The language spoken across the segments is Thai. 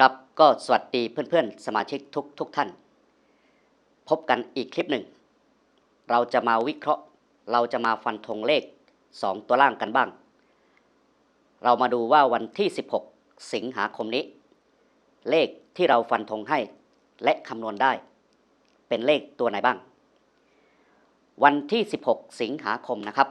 ครับก็สวัสดีเพื่อนๆ สมาชิกทุกทุกท่าน พบกันอีกคลิปหนึ่ง เราจะมาวิเคราะห์ เราจะมาฟันธงเลข 2 ตัวล่างกันบ้าง เรามาดูว่าวันที่ 16 สิงหาคมนี้ เลขที่เราฟันธงให้และคำนวณได้ เป็นเลขตัวไหนบ้าง วันที่ 16 สิงหาคมนะครับ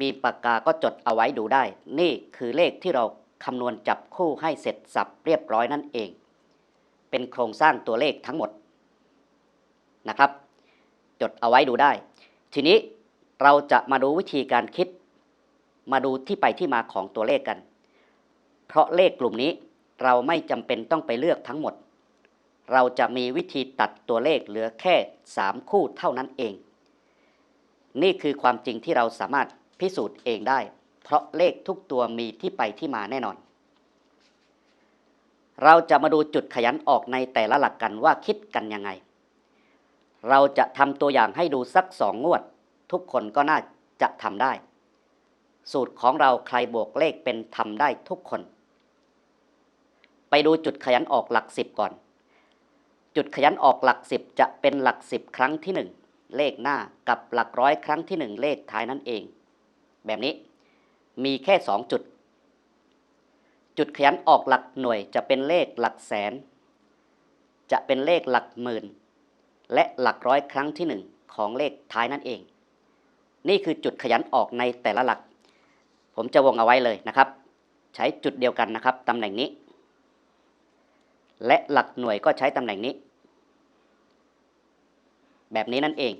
มีปากกาก็จดเอาไว้ดูได้ นี่คือเลขที่เรา คำนวณจับคู่ให้เสร็จสับเรียบร้อยนั่นเอง เป็นโครงสร้างตัวเลขทั้งหมดนะครับ จดเอาไว้ดูได้ ทีนี้เราจะมาดูวิธีการคิด มาดูที่ไปที่มาของตัวเลขกัน เพราะเลขกลุ่มนี้เราไม่จำเป็นต้องไปเลือกทั้งหมด เราจะมีวิธีตัดตัวเลขเหลือแค่ 3 คู่เท่านั้นเอง นี่คือความจริงที่เราสามารถพิสูจน์เองได้ เพราะเลขทุกตัวมีที่ไปที่มาแน่นอน เราจะมาดูจุดขยันออกในแต่ละหลักกันว่าคิดกันยังไง เราจะทำตัวอย่างให้ดูสักสองงวด ทุกคนก็น่าจะทำได้ สูตรของเราใครบวกเลขเป็นทำได้ทุกคน ไปดูจุดขยันออกหลักสิบก่อน จุดขยันออกหลักสิบจะเป็นหลักสิบครั้งที่หนึ่งเลขหน้ากับหลักร้อยครั้งที่หนึ่งเลขท้ายนั่นเอง แบบนี้ มีแค่2จุด จุดขยันออกหลักหน่วยจะเป็นเลขหลักแสน จะเป็นเลขหลักหมื่น และหลักร้อยครั้งที่1ของเลขท้ายนั่นเอง นี่คือจุดขยันออกในแต่ละหลัก ผมจะวงเอาไว้เลยนะครับ ใช้จุดเดียวกันนะครับตำแหน่งนี้ และหลักหน่วยก็ใช้ตำแหน่งนี้ แบบนี้นั่นเอง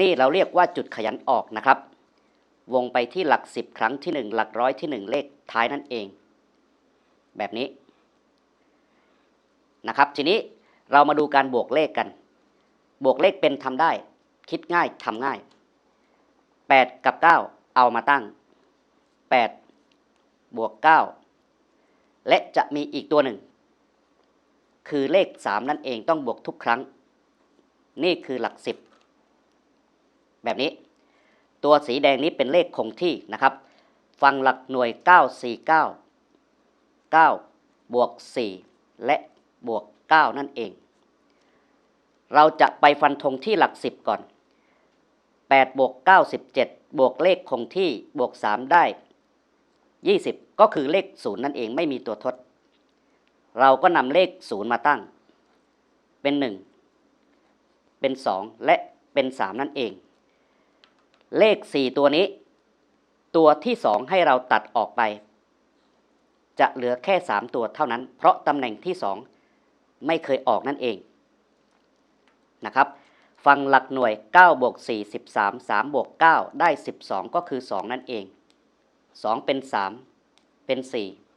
นี่เราเรียกว่าจุดขยันออกนะครับ วงไปที่หลักสิบครั้งที่หนึ่งหลักร้อยที่หนึ่งเลขท้ายนั่นเอง แบบนี้นะครับทีนี้เรามาดูการบวกเลขกัน บวกเลขเป็นทำได้ คิดง่ายทำง่าย 8 กับ 9 เอามาตั้ง 8 บวก 9 และจะมีอีกตัวหนึ่ง คือเลข 3 นั่นเองต้องบวกทุกครั้ง นี่คือหลัก 10 แบบนี้ ตัวสีแดงนี้เป็นเลขคงที่นะครับ ฟังหลักหน่วย 949 9 บวก 4 และบวก 9 นั่นเอง เราจะไปฟันธงที่หลัก 10 ก่อน 8 บวก9 17บวกเลขคงที่บวก 3 ได้ 20 ก็คือเลข 0 นั่นเองไม่มีตัวทด เราก็นำเลข 0 มาตั้ง เป็น 1 เป็น 2 และเป็น 3 นั่นเอง เลข 4 ตัวนี้ ตัวที่ 2 ให้เราตัดออกไป จะเหลือแค่ 3 ตัวเท่านั้น เพราะตำแหน่งที่ 2 ไม่เคยออกนั่นเองนะครับฟังหลักหน่วย9บวก4 13 3บวก9ได้ 12 ก็คือ 2 นั่นเอง 2 เป็น 3 เป็น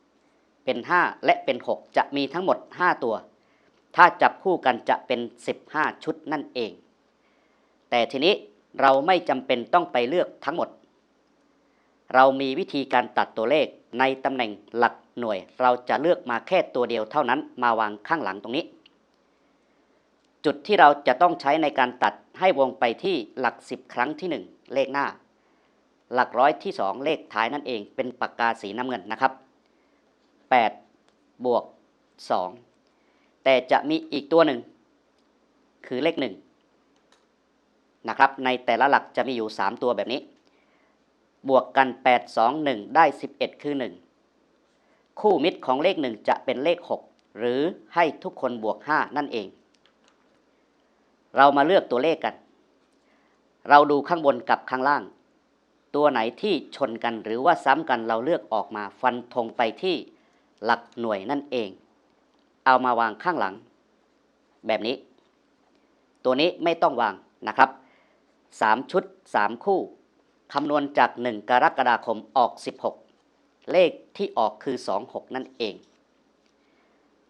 4 เป็น 5 และเป็น 6 จะมีทั้งหมด 5 ตัว ถ้าจับคู่กันจะเป็น 15 ชุดนั่นเอง แต่ทีนี้ เราไม่จำเป็นต้องไปเลือกทั้งหมด เรามีวิธีการตัดตัวเลขในตำแหน่งหลักหน่วย เราจะเลือกมาแค่ตัวเดียวเท่านั้นมาวางข้างหลังตรงนี้ จุดที่เราจะต้องใช้ในการตัดให้วงไปที่หลัก 10 ครั้งที่ 1 เลขหน้า หลักร้อยที่ 2 เลขท้ายนั่นเอง เป็นปากกาสีน้ำเงินนะครับ 8 บวก 2 แต่จะมีอีกตัวหนึ่ง คือเลข 1 นะครับในแต่ละหลักจะมีอยู่ 3 ตัวแบบนี้ บวกกัน 8 2 1 ได้ 11 คือ 1 คู่มิตรของเลข 1 จะเป็นเลข 6 หรือให้ทุกคนบวก 5 นั่นเอง เรามาเลือกตัวเลขกัน เราดูข้างบนกับข้างล่าง ตัวไหนที่ชนกันหรือว่าซ้ำกันเราเลือกออกมาฟันธงไปที่หลักหน่วยนั่นเอง เอามาวางข้างหลัง แบบนี้ ตัวนี้ไม่ต้องวางนะครับ 3 ชุด 3 คู่ คำนวณจาก 1 กรกฎาคมออก 16 เลขที่ออกคือ 26 นั่นเอง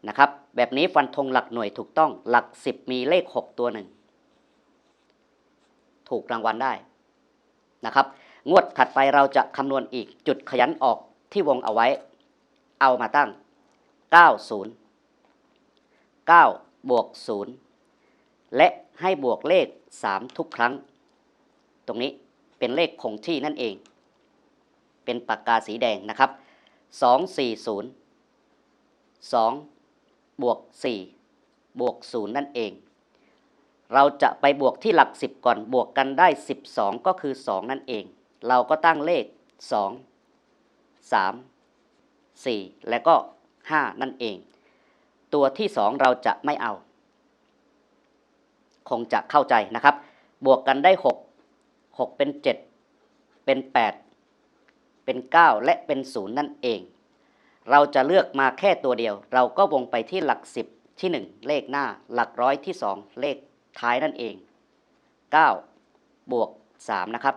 นะครับแบบนี้ฟันธงหลักหน่วยถูกต้องหลัก 10 มีเลข 6 ตัวหนึ่งถูกรางวัลได้นะครับ งวดถัดไปเราจะคำนวณอีกจุดขยันออกที่วงเอาไว้ เอามาตั้ง 90 9 บวก 0 และให้บวกเลข 3 ทุกครั้ง ตรงนี้เป็นเลขคงที่นั่นเอง เป็นปากกาสีแดงนะครับ 240 2 บวก 4 บวก 0 นั่นเอง เราจะไปบวกที่หลัก 10 ก่อนบวกกันได้ 12 ก็คือ 2 นั่นเอง เราก็ตั้งเลข 2 3 4 และก็ 5 นั่นเอง ตัวที่ 2 เราจะไม่เอา คงจะเข้าใจนะครับ บวกกันได้ 6 6 เป็น 7 เป็น 8 เป็น 9 และเป็น 0 นั่นเอง เราจะเลือกมาแค่ตัวเดียว เราก็วงไปที่หลัก 10 ที่ 1 เลขหน้า หลักร้อยที่ 2 เลขท้ายนั่นเอง 9 บวก 3 นะครับ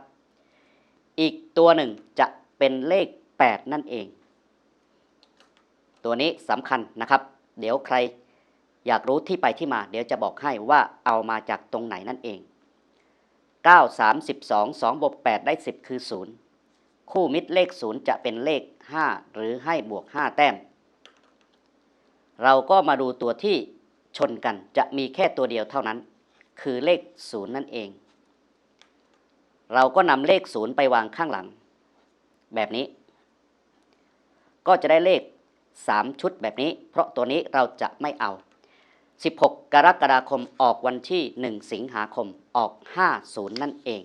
อีกตัวหนึ่งจะเป็นเลข 8 นั่นเอง ตัวนี้สำคัญนะครับ เดี๋ยวใครอยากรู้ที่ไปที่มา เดี๋ยวจะบอกให้ว่าเอามาจากตรงไหนนั่นเอง 9 3 12 2บวก8ได้ 10 คือ 0 คู่มิตรเลข 0 จะเป็นเลข 5 หรือให้บวก 5 แต้ม เราก็มาดูตัวที่ชนกันจะมีแค่ตัวเดียวเท่านั้น คือเลข 0 นั่นเอง เราก็นำเลข 0 ไปวางข้างหลัง แบบนี้ ก็จะได้เลข 3 ชุดแบบนี้ เพราะตัวนี้เราจะไม่เอา 16 กรกฎาคมออกวันที่ 1 สิงหาคมออก 50 นั่นเอง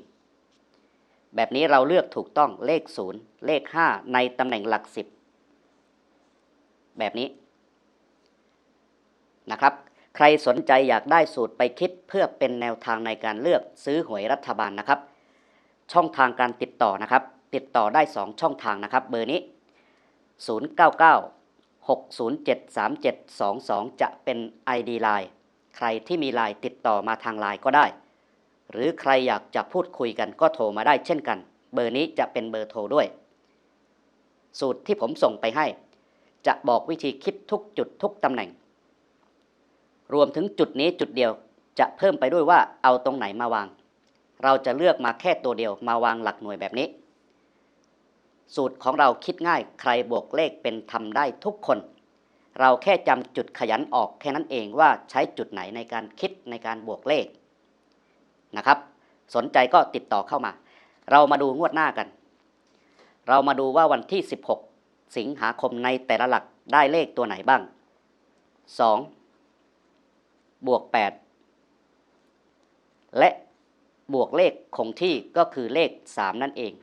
แบบนี้เราเลือกถูกต้องเลข 0 เลข 5 ในตำแหน่งหลัก 10 แบบนี้นะครับ ใครสนใจอยากได้สูตรไปคิดเพื่อเป็นแนวทางในการเลือกซื้อหวยรัฐบาลนะครับ ช่องทางการติดต่อนะครับ ติดต่อได้ 2 ช่องทางนะครับ เบอร์นี้ 099 6073722 จะเป็น ID Line ใครที่มีไลน์ติดต่อมาทางไลน์ก็ได้ หรือใครอยากจะพูดคุยกันก็โทรมาได้เช่นกัน เบอร์นี้จะเป็นเบอร์โทรด้วย สูตรที่ผมส่งไปให้ จะบอกวิธีคิดทุกจุดทุกตำแหน่ง รวมถึงจุดนี้จุดเดียวจะเพิ่มไปด้วยว่าเอาตรงไหนมาวาง เราจะเลือกมาแค่ตัวเดียวมาวางหลักหน่วยแบบนี้ สูตรของเราคิดง่ายใครบวกเลขเป็นทำได้ทุกคน เราแค่จำจุดขยันออกแค่นั้นเองว่าใช้จุดไหนในการคิดในการบวกเลขนะครับ สนใจก็ติดต่อเข้ามา เรามาดูงวดหน้ากัน เรามาดูว่าวันที่ 16 สิงหาคมในแต่ละหลักได้เลขตัวไหนบ้าง 2 บวก 8 และบวกเลขคงที่ก็คือเลข 3 นั่นเอง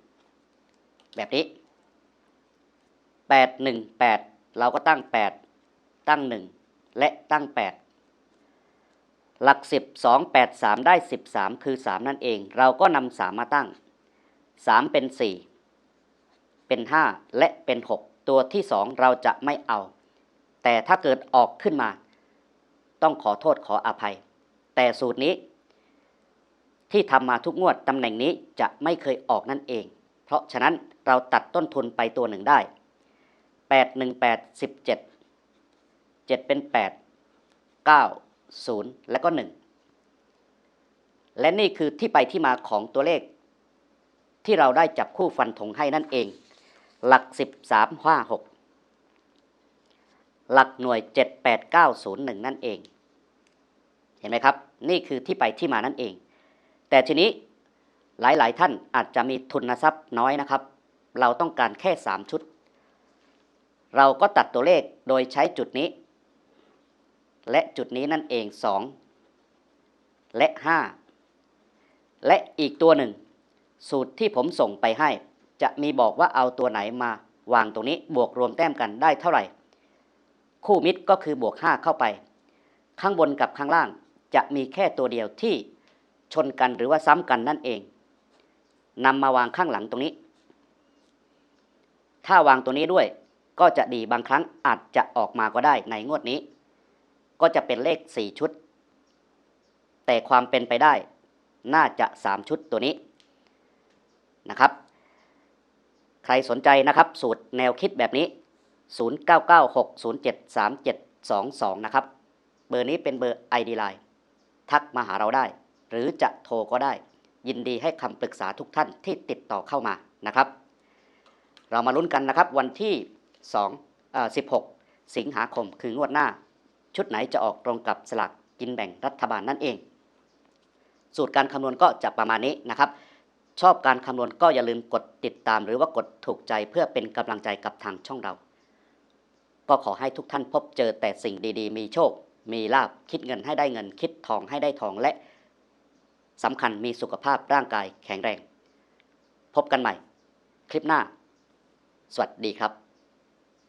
แบบนี้ 8 1 8 เราก็ตั้ง 8 ตั้ง 1 และตั้ง 8 หลัก 10 2 8 3 ได้ 13 คือ 3 นั่นเอง เราก็นำ3มาตั้ง 3 เป็น 4 เป็น 5 และเป็น 6 ตัวที่ 2 เราจะไม่เอา แต่ถ้าเกิดออกขึ้นมา ต้องขอโทษขออภัย แต่สูตรนี้ที่ทำมาทุกงวดตำแหน่งนี้จะไม่เคยออกนั่นเอง เพราะฉะนั้น เราตัดต้นทุนไปตัวหนึ่งได้ 8 1 8 17 7 เป็น 8 9 0 และก็ 1 และนี่คือที่ไปที่มาของตัวเลข ที่เราได้จับคู่ฟันธงให้นั่นเอง หลัก 13 5 6หลักหน่วย 7 8 9 0 1นั่นเอง เห็นไหมครับ นี่คือที่ไปที่มานั่นเอง แต่ทีนี้หลายๆ ท่านอาจจะมีทุนทรัพย์น้อยนะครับ เราต้องการแค่ 3 ชุด เราก็ตัดตัวเลขโดยใช้จุดนี้ และจุดนี้นั่นเอง 2 และ 5 และอีกตัวหนึ่ง สูตรที่ผมส่งไปให้ จะมีบอกว่าเอาตัวไหนมาวางตรงนี้บวกรวมแต้มกันได้เท่าไหร่ คู่มิตรก็คือบวก 5 เข้าไป ข้างบนกับข้างล่างจะมีแค่ตัวเดียวที่ชนกันหรือว่าซ้ำกันนั่นเองนำมาวางข้างหลังตรงนี้ ถ้าวางตัวนี้ด้วย ก็จะดีบางครั้งอาจจะออกมาก็ได้ในงวดนี้ ก็จะเป็นเลข 4 ชุด แต่ความเป็นไปได้ น่าจะ 3 ชุดตัวนี้นะครับ ใครสนใจนะครับ สูตรแนวคิดแบบนี้ 0996073722 นะครับ เบอร์นี้เป็นเบอร์ ID Line ทักมาหาเราได้ หรือจะโทรก็ได้ ยินดีให้คำปรึกษาทุกท่านที่ติดต่อเข้ามานะครับ เรามาลุ้นกันนะครับ วันที่2เอ่อ16 สิงหาคมคืองวดหน้า ชุดไหนจะออกตรงกับสลากกินแบ่งรัฐบาลนั่นเอง สูตรการคำนวณก็จะประมาณนี้นะครับ ชอบการคำนวณก็อย่าลืมกดติดตาม หรือว่ากดถูกใจเพื่อเป็นกำลังใจกับทางช่องเรา ก็ขอให้ทุกท่านพบเจอแต่สิ่งดีๆ มีโชค มีลาบคิดเงินให้ได้เงิน คิดทองให้ได้ทองและสำคัญมีสุขภาพร่างกายแข็งแรง พบกันใหม่ คลิปหน้า สวัสดีครับ